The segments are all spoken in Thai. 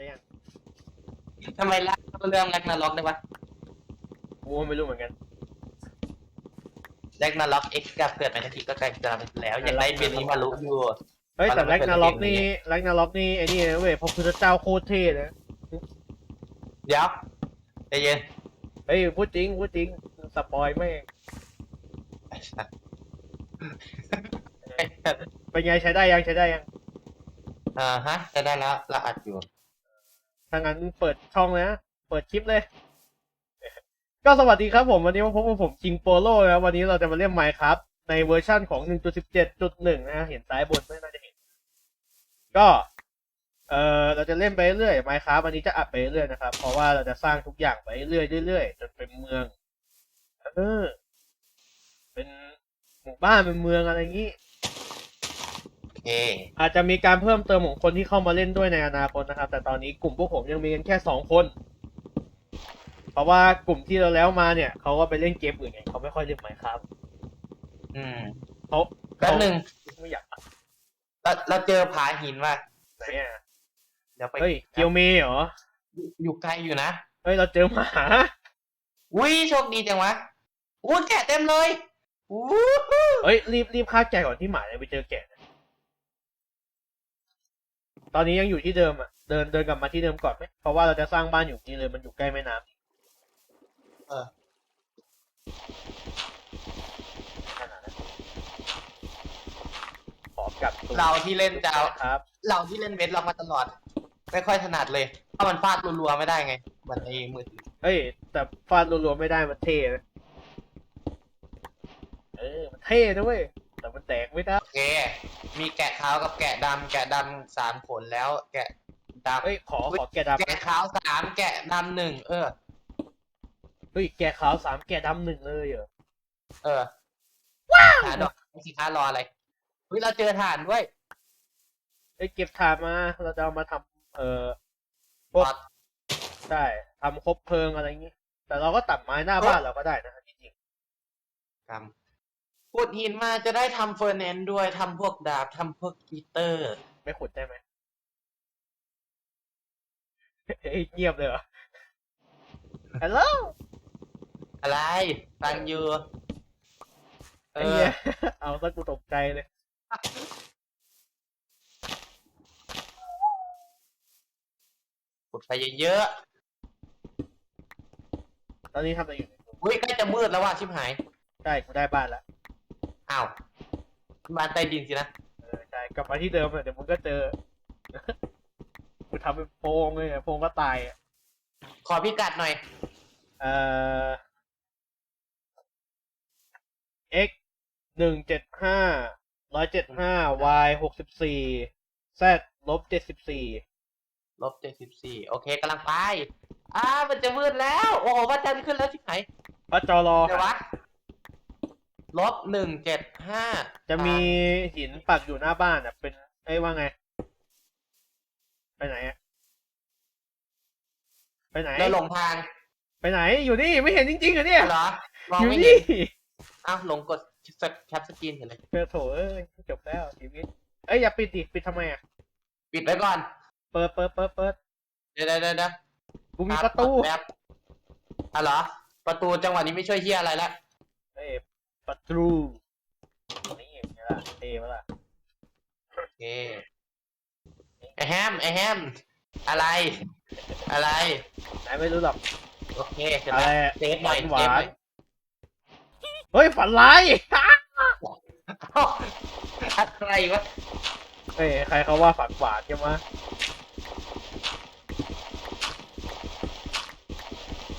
ได้ยังทำไมรักเรื่องแรกนาล็อกได้ปะกูก็ไม่รู้เหมือนกัน แรกนาล็อกเอ็กซ์กับเกิดมาทันทีก็ใกล้จะไปแล้ว อยากได้เบนนี้มารู้อยู่ เฮ้ยแต่ตอนแร็นั้นกนาล็อกเปิดเกมนี้นี่แร็กนาล็อกนี่ไอ้นี่นะเว้ยพระพุทธเจ้าโคตรเท่เลยเดี๋ยวใจเย็นเฮ้ยพูดจริงพูดจริงสปอยไม่งไอ้สัสเป็นไงใช้ได้ยังใช้ได้ยังอ่าฮะจะได้แล้วเราอัดอยู่ ถ้างั้นเปิดช่องเลยนะ เปิดคลิปเลย ก็สวัสดีครับผมวันนี้มาพบกับผมคิงโปโลนะวันนี้เราจะมาเล่น Minecraft ในเวอร์ชั่นของ 1.17.1 นะ เห็นซ้ายบนไม่น่าจะเห็น ก็เออเราจะเล่นไปเรื่อย Minecraft วันนี้จะอัดไปเรื่อยนะครับ เพราะว่าเราจะสร้างทุกอย่างไปเรื่อยเรื่อยจนเป็นเมือง เออ เป็นหมู่บ้านเป็นเมืองอะไรอย่างนี้ อเคอาจจะมีการเพิ่มเติมของคนที่เข้ามาเล่นด้วยในอนาคตนะครับ แต่ตอนนี้กลุ่มพวกผมยังมีกันแค่สองคน เพราะว่ากลุ่มที่เราแล้วมาเนี่ยเขาก็ไปเล่นเกมอื่นไงเขาไม่ค่อยเล่นไหมครับ อืมเขาแป๊บหนึ่งไม่อยากเราเราเจอผาหินว่ะไหนอะเดี๋ยวไปเฮ้ยเกียวเมย์เหรออยู่อยู่ไกลอยู่นะเฮ้ยเราเจอหมาอุ้ยโชคดีจังวะอู้แกะเต็มเลยอู้เฮ้ยรีบรีบฆ่าแกะก่อนที่หมาจะไปเจอแกะนะ ตอนนี้ยังอยู่ที่เดิมอะ เดินเดินกลับมาที่เดิมก่อนไหมเพราะว่าเราจะสร้างบ้านอยู่นี่เลย มันอยู่ใกล้แม่น้ำเออขนาดนั้นขอกลับตัวเราที่เล่นจะครับ เราที่เล่นเวทเรามาตลอด ไม่ค่อยถนัดเลยเพราะมันฟาดรัวๆไม่ได้ไงเหมือนในมือถือเฮ้ย แต่ฟาดรัวๆไม่ได้มันเท่นะเออมันเท่นะเว้ย แต่มันแตกไม่ได้ โอเค มีแกะขาวกับแกะดำแกะดำสามขนแล้ว แกะดำเฮ้ยขอขอแกะดำแกะนะขาวสามแกะดำหนึ่งเออ เฮ้ยแกะขาวสามแกะดำหนึ่งเลยเหรอ เออ ว้าวฐานดอกสิค้ารออะไรเฮ้ยเราเจอฐานด้วยเฮ้ยเก็บถ่านมา เราจะเอามาทำเอ่อ พวกครับใช่ทำคบเพลิงอะไรอย่างงี้ แต่เราก็ตัดไม้หน้าบ้านเราก็ได้นะจริงครับ ขุดหินมาจะได้ทำเฟอร์แนนซ์ด้วยทำพวกดาบทำพวกกีเตอร์ๆไม่ขุดได้ไหมเฮ้ยเงียบเลยเหรอฮัลโหลอะไรฟังอยู่เอไอ้อ เหี้ยเอาซะกูตกใจเลย ขุดไฟเยอะตอนนี้ทำอะไรอยู่ ๆอุ้ยใกล้จะมืดแล้วว่ะชิบหายใช่กูได้บ้านแล้ว อ้าวบ้านใต้ดินสินะ เออใช่กลับมาที่เดิมอะเดี๋ยวมึงก็เจอ กูทำเป็นโพรงเลยอะโพรงก็ตายอะขอพิกัดหน่อย เอ่อ x หนึ่งเจ็ดห้าร้อยเจ็ดห้า y หกสิบสี่ z ลบเจ็ดสิบสี่ลบเจ็ดสิบสี่โอเคกำลังไป อ้ามันจะมืดแล้ว โอ้โหพระจันทร์ขึ้นแล้วชิบหายพระจอรอเดี๋ยววะ ลบหนึ่งเจ็ดห้าจะมีหินปักอยู่หน้าบ้านอะ เป็นเอ้ยว่าไง ไปไหนอะไปไหนแล้วหลงทางไปไหน อยู่นี่ไม่เห็นจริงๆเหรอเนี่ย เหรอมองอยู่ไม่นี่เห็นอ้าวหลงกดแคปสกรีนเห็นเลยเจอโถเอ้ยจบแล้วชีวิตเอ้ยอย่าปิดดิปิดทำไมอะ ปิดไว้ก่อน เปิดเปิดเปิดเปิดเดี๋ยวเดี๋ยวเดี๋ยวเดี๋ยวกูมีประตู แป๊บอะเหรอ ประตูจังหวะนี้ไม่ช่วยเฮียอะไรละเอ้ย ประตูนี่อย่างเงี้ยล่ะเท่ปะล่ะโอเคไอแฮมไอแฮม อะไร อะไรไหนไม่รู้หรอก โอเคเสร็จอะไรแล้วอะเซฟหน่อยหวาเซฟนหน่อยเฮ้ย ฝันร้ายอ้าวอะไรวะเฮ้ย ใครเขาว่าฝันหวานใช่ไหม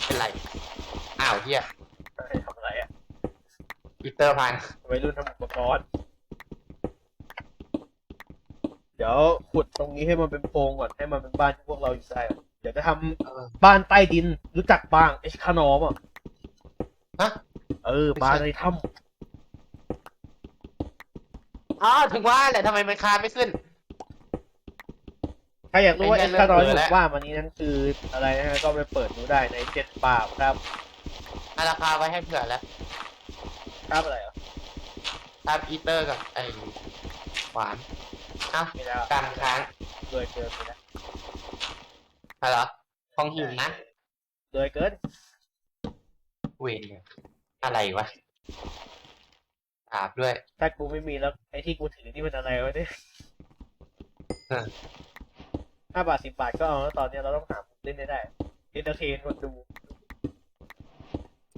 เป็นไร อ้าวเฮียเฮ้ยทำอะไรอะ ปี เตอร์พังวัยรุ่นทำอุปกรณ์ เดี๋ยวขุดตรงนี้ให้มันเป็นโพรงก่อนให้มันเป็นบ้านที่พวกเราอยู่ได้อะเดี๋ยวจะทำเออบ้านใต้ดินรู้จักบ้างเอชคานอมอะ ฮะเออบ้านในถ้อ๋อถึงว่าแหละทำไมมันคานไม่ขึ้นำใครอยากรู้ว่าไอ้เอเหี้ชยคานอมเริ่มเบื่อแล้วว่ามันนี้นั้นคืออะไรนะฮะก็ไปเปิดดูได้ในเจ็ดปาบครับเอาราคาไว้ให้เผื่อแล้ว ครับอะไรเหรอตามอีเตอร์กับไอหวานเอ้าไม่ได้กลางค้างเลยเกินไปแล้วอะไรเหรอของหินนะโดยเกินเวนเนี่ยอะไรวะอาบด้วย ถ้ากูไม่มีแล้วไอ้ที่กูถือนี่มันอะไรวะเนี่ยเออห้าบาทสิบบาทก็เอาแล้วตอนเนี้ยเราต้องหามุมเล่นให้ได้เอนเตอร์เทนคนดู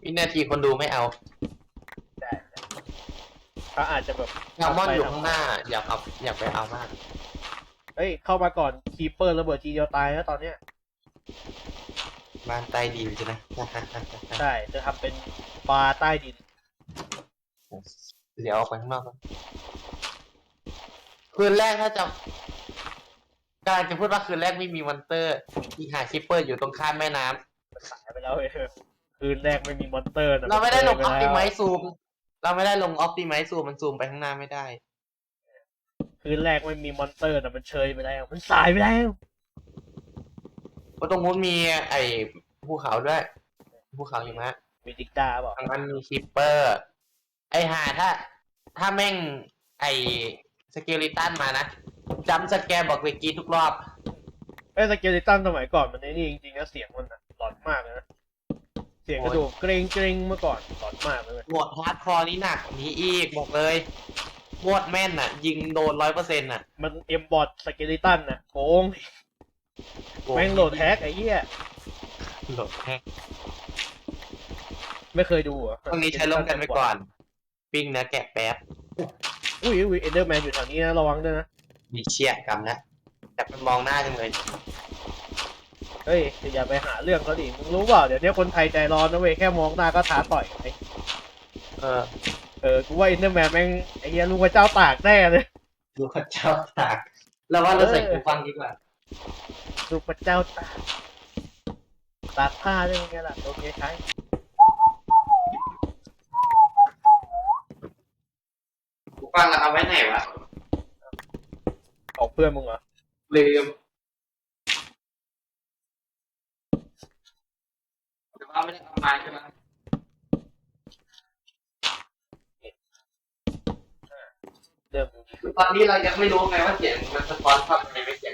วินาทีคนดูไม่เอาได้ เขาอาจจะแบบแซลมอนอยู่ข้างหน้า อยากเอาอยากไปเอามากเฮ้ย เข้ามาก่อนคีเปอร์ระเบิดทีเดียวตายแล้วตอนเนี้ยบ้านใต้ดินใช่ไหมใช่จะทำเป็นบาร์ใต้ดินเดี๋ยวออกไปข้างนอกก่อนคืนแรกถ้าจะกำลังจะพูดว่าคืนแรกไม่มีมอนเตอร์ที่หาคิปเปอร์อยู่ตรงข้ามแม่น้ำมันสายไปแล้วเว้ยคืนแรกไม่มีมอนเตอร์นะเราไม่ได้ลงอนอเชปยติปไมแล้วซูม เราไม่ได้ลงออปติไมซูมมันซูมไปข้างหน้าไม่ได้ คืนแรกไม่มีมอนเตอร์นะมันเชยไปแล้ว มันสายไปแล้วเพราะตรงนู้นมีไอ้ภูเขาด้วยภูเขาหิมะมีดิกดาบอกทางนั้นมีคิปเปอร์ ไอ้หาถ้า ถ้าแม่งไอ้สเกลิตันมานะจำสแกร์บอกเลยกรีดทุกรอบ ไอ้สเกลิตันสมัยก่อนมันไอ้นี่จริงๆนะเสียงมันอะหลอนมากเลยนะ เสียงกระดูกเกรงเกรงๆเมื่อก่อนหลอนมากเลยเว้ยโหมดฮาร์ดคอร์นี่หนักกว่านี้อีกบอกเลยโคตรแม่นอะ ยิงโดนร้อยเปอร์เซ็นต์อะ มันเอ็มบอดสเกลิตันนะโกงแม่งโหลดแฮกไอ้เหี้ยโหลดแฮกไม่เคยดูเหรอะตรงนี้ใช้ร่วมกันไปก่อนปิ้งเนื้อแกะแป๊บอุ้ยอุ้ยเอเดอร์แมนอยู่แถวนี้นะระวังด้วยนะมีเชี่ยกรรมนะแต่ไปมองหน้าจังเลย เฮ้ยอย่าไปหาเรื่องเขาดิมึงรู้เปล่าเดี๋ยวนี้คนไทยใจร้อนนะเว้ยแค่มองหน้าก็ท้าต่อยกันไอ้เออเออกูว่าเอเดอร์แมนแม่งไอ้เหี้ยลูกพระเจ้าตากแน่เลยดูข้าเจ้าตากเราว่าเราใส่หูฟังดีกว่าลูกพระเจ้าตากตากผ้าได้ไงล่ะโอเคใช้หูฟังเราเอาไว้ไหนวะของเพื่อนมึงเหรอลืมหรือ ว่าไม่ได้เอามาใช่ไหมเริ่มดูดีคือตอนนี้เรายังไม่รู้ไงว่าเสียงมันสะท้อนความในไม่เสียง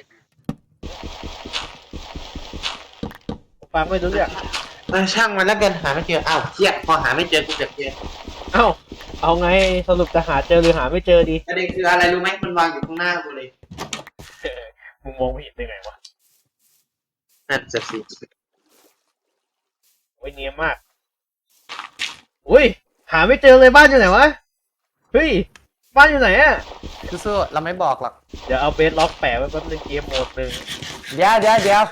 ฟังไม่รู้เรื่องเออช่างมันแล้วกันหาไม่เจออ้าวเทียพอหาไม่เจอกูเจ็บเจเอ้าเอาไงสรุปจะหาเจอหรือหาไม่เจอดีประเด็นคืออะไรรู้ไหมมันวางอยู่ข้างหน้ากูเลยมึงมองไม่เห็นได้ไงวะนั่นจะสิ ไว้เนียนมาก อุ้ย หาไม่เจอเลยบ้านอยู่ไหนวะ เฮ้ย บ้านอยู่ไหนอะสู้ๆเราไม่บอกหรอก เดี๋ยวเอาเบสล็อกแปะไว้แป๊บนึงเกมโหมดหนึ่งเดี๋ยวเดี๋ยวเดี๋ยว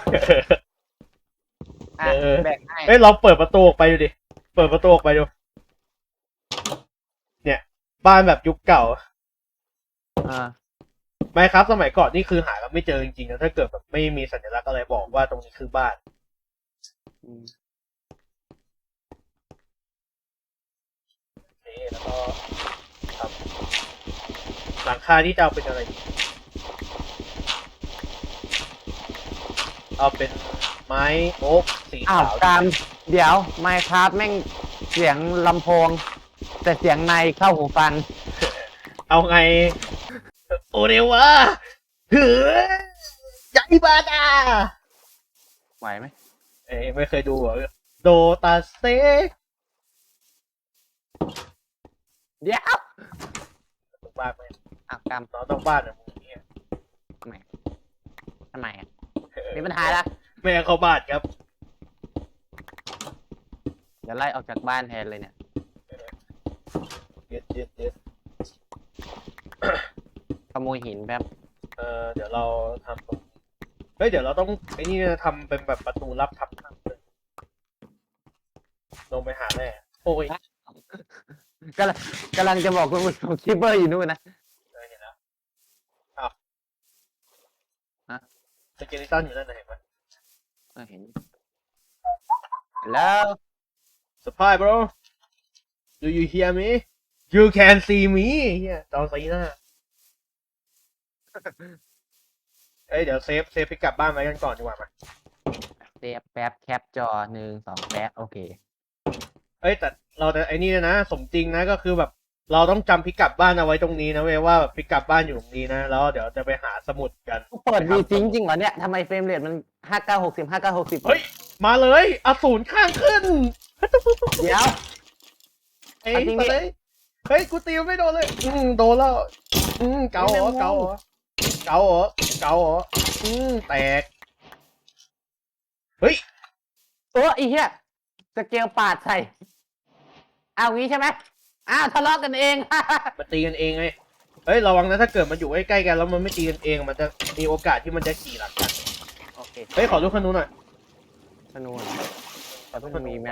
อะเออแบ่งให้เฮ้ยลองเปิดประตูออกไปดูดิ เปิดประตูออกไปดู เนี่ย บ้านแบบยุคเก่าอ่าไม่ครับสมัยก่อนนี่คือหากันไม่เจอจริงๆนะถ้าเกิดแบบไม่มีสัญลักษณ์อะไรบอกว่าตรงนี้คือบ้าน อืม นี่แล้วก็ครับหลังคาที่จะเอาเป็นอะไรดีเอาเป็นไม้โอ๊กสีอ้าวขาวการเดี๋ยวไมค์ครับแม่งเสียงลำโพง แต่เสียงในเข้าหูฟัง เอาไง โอเดวะหือยัยบาดาไหวไหมเอ้ยไม่เคยดูเหรอโดตาเซ เดี๋ยวต้องบ้านไหมอ้าวกรรมน้องต้องบ้านนะมึงเนี่ยทำไมทำไมอะเออมีปัญหาละแม่เข้าบ้านครับเดี๋ยวไล่ออกจากบ้านแทนเลยเนี่ยเย็ดเย็ดเย็ดขโมยหินแป๊บเออเดี๋ยวเราทำตรงเฮ้ยเดี๋ยวเราต้องไอ้นี่นะทำเป็นแบบประตูลับทับทับเลยลงไปหาแม่โอ้ย กำลังกำลังจะบอกคุณผู้ชมคิปเปอร์อยู่นู่นนะ เออเห็นแล้วอ้าวฮะ สเกลิตันอยู่นั่นนะเห็นไหมเออเห็น แล้ว Surprise bro Do you hear me You can see me เฮียจอสีหน้า เอ้ยเดี๋ยวเซฟเซฟไปกลับบ้านไว้กันก่อนดีกว่ามาเสียบแป๊บแคปจอหนึ่งสองแป๊บโอเค เอ้ยแต่เราจะไอ้นี่นะ สมจริงนะก็คือแบบ เราต้องจำพิกัดบ้านเอาไว้ตรงนี้นะเว้ยว่าแบบพิกัดบ้านอยู่ตรงนี้นะแล้วเดี๋ยวจะไปหาสมุดกันกูเปิดดีจริงจริงเหรอเนี่ยทำไมเฟรมเรทมันห้าเก้าหกสิบห้าเก้าหกสิบเฮ้ย มาเลยอสูรข้างขึ้นเดี๋ยวเอ้ยเอาจริงดิมาเลยเฮ้ยกูตีมันไม่โดนเลย อืมโดนแล้ว อืมเกาเหรอไม่เป็นไรเกาเหรอเกาเหรอเกาเหรออืมแตก เฮ้ยโอ้ไอ้เหี้ย สเกลปาดใส่ เอางี้ใช่ไหมอ้าวทะเลาะกันเองมันตีกันเองไงเฮ้ยระวังนะถ้าเกิดมันอยู่ใกล้ๆกันแล้วมันไม่ตีกันเอง มันจะมีโอกาสที่มันจะขี่หลังกันโอเคเฮ้ยขอลูกขนุนหน่อยธนูเหรอแต่ต้องมีไหม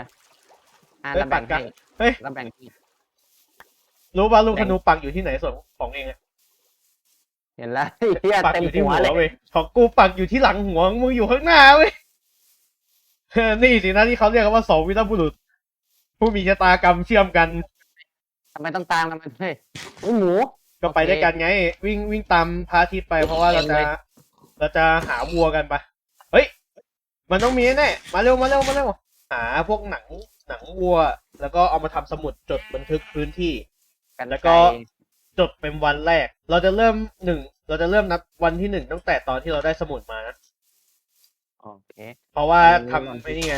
อ่าเฮ้ยแล้วแบ่งปัดกันให้เฮ้ยแล้วแบ่งให้รู้ป่ะลูกขนุนปักอยู่ที่ไหนส่วนของเองอะเห็นแล้วไอ้เหี้ยปักเต็มอยู่ที่หัหัววเลย เว้ยของกูปักอยู่ที่หลังหัวมึงอยู่ข้างหน้าเว้ยเออ นี่สินะที่เขาเรียกกันว่าสองวีรบุรุษ ผู้มีชะตากรรมเชื่อมกัน ทำไมต้องตามกันมันเฮ้ยอุ้ยหมู ก็ไปโอเคด้วยกันไง วิ่งวิ่งตามพระอาทิตย์ไปเพราะว่าเราจะเองเลยเราจะหาวัวกันปะเฮ้ย มันต้องมีแน่ๆมาเร็วมาเร็วมาเร็วหาพวกหนังหนังวัว แล้วก็เอามาทำสมุดจดบันทึกพื้นที่กันแล้วก็ไจดเป็นวันแรก เราจะเริ่มหนึ่งเราจะเริ่มนับวันที่หนึ่งตั้งแต่ตอนที่เราได้สมุดมานะ โอเค เพราะว่าอืมทำไอ้นี่ไง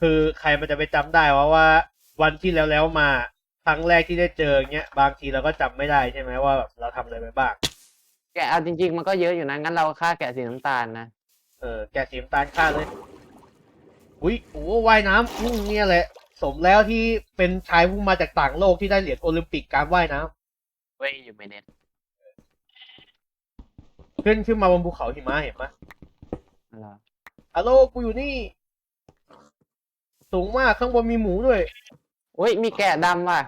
คือใครมันจะไปจำได้ว่าว่า วันที่แล้วแล้วๆมาครั้งแรกที่ได้เจอเงี้ยบางทีเราก็จำไม่ได้ใช่ไหมว่าแบบเราทำอะไรไปบ้าง แกะเอาจริง ๆ มันก็เยอะอยู่นะ งั้นเราค่าแกะสีน้ำตาลนะ เออแกะสีน้ำตาลค่าเลยอุ้ยโอ้ว่ายน้ำอืมเนี่ยแหละ สมแล้วที่เป็นชายผู้มาจากต่างโลกที่ได้เหรียญโอลิมปิกการว่ายน้ำเว้ยอยู่ไม่เน็ตขึ้นขึ้นมาบนภูเขาหิมะเห็นปะอะไรวะ ฮัลโหลกูอยู่นี่ สูงมากข้างบนมีหมูด้วยอุ้ยมีแกะดำว่ะ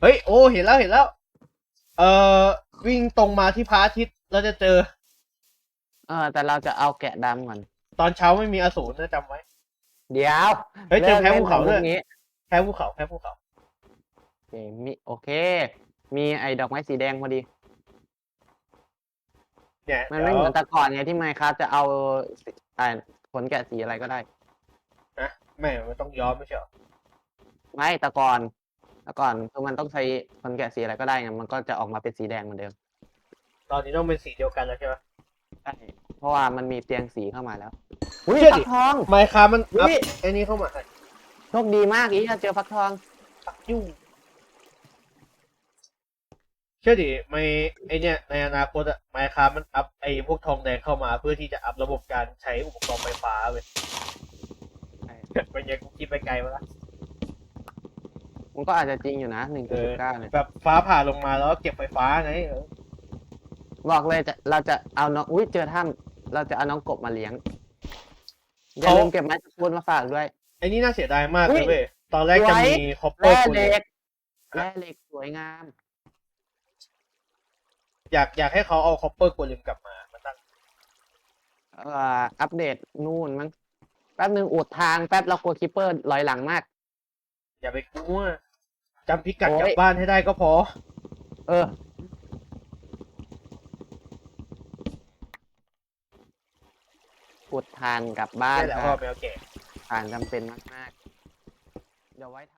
เฮ้ยโอ้เห็นแล้วเห็นแล้ว เอ่อวิ่งตรงมาที่พระอาทิตย์เราจะเจอ เออ แต่เราจะเอาแกะดำก่อน ตอนเช้าไม่มีอสูรนะจำไว้ เดี๋ยวเฮ้ยเจอแพ้ลิกภูเขาด้วยล่นของพวกนี้แพ้ภูเขาแพ้ภูเขา โอเคมีโอเค มีไอ้ดอกไม้สีแดงพอดี เนี่ยมันเดี๋ไม่ยวเหมือนแต่ก่อนไงที่ไมค์ครับจะเอาสี อ่าผลแกะสีอะไรก็ได้นะไม่มันต้องย้อมไม่ใช่เหรอไม่แต่ก่อนแต่ก่อนคือมันต้องใช้ผลแกะสีอะไรก็ได้ไงมันก็จะออกมาเป็นสีแดงเหมือนเดิมตอนนี้ต้องเป็นสีเดียวกันแล้วใช่ไหม ใช่เพราะว่ามันมีเตียงสีเข้ามาแล้วอุ้ยเชื่อฟัดิกทอง ไมค์คามันอัพอุ๊ยไอ้นี่เข้ามาให้โชคดีมากอีจะเจอฟักทอง ปักยุ่งเชื่อดิไม่ไอเนี่ยในอนาคตอะไมค์คามันอัพไอพวกทองแดงเข้ามาเพื่อที่จะอัพระบบการใช้อุปกรณ์ไฟฟ้าเว้ยใช่เป็นยังกูคิดไปไกลมาละมันก็อาจจะจริงอยู่นะหนึ่งจุดเก้าเนี่ยแบบฟ้าผ่าลงมาแล้วก็เก็บไฟฟ้าไงเออบอกเลยจะเราจะเอาน้องอุ้ยเจอถ้ำเราจะเอาน้องกบมาเลี้ยงอย่าลืมเก็บไม้ตะพูนมาฝากด้วยไอ้นี่น่าเสียดายมากอุ๊เลยยเว้ยตอนแรกจะไว้มีคอปเปอแร่ร์คนเหล็กแร่เหล็กสวยงาม อยากอยากให้เขาเอาคอปเปอร์โกลิมกลับมามาตั้งเอ่ออัปเดตนู่นมั้งแป๊บหนึ่งอุดทางแป๊บเรากลัวคิปเปอร์ลอยหลังมาก อย่าไปกลัวจำพิกัดโอ้ย กลับบ้านให้ได้ก็พอ เออ อุดทานกลับบ้านได้แหละคพ่อรับแมวแก่ทานจำเป็นมาก ๆ เดี๋ยวไว้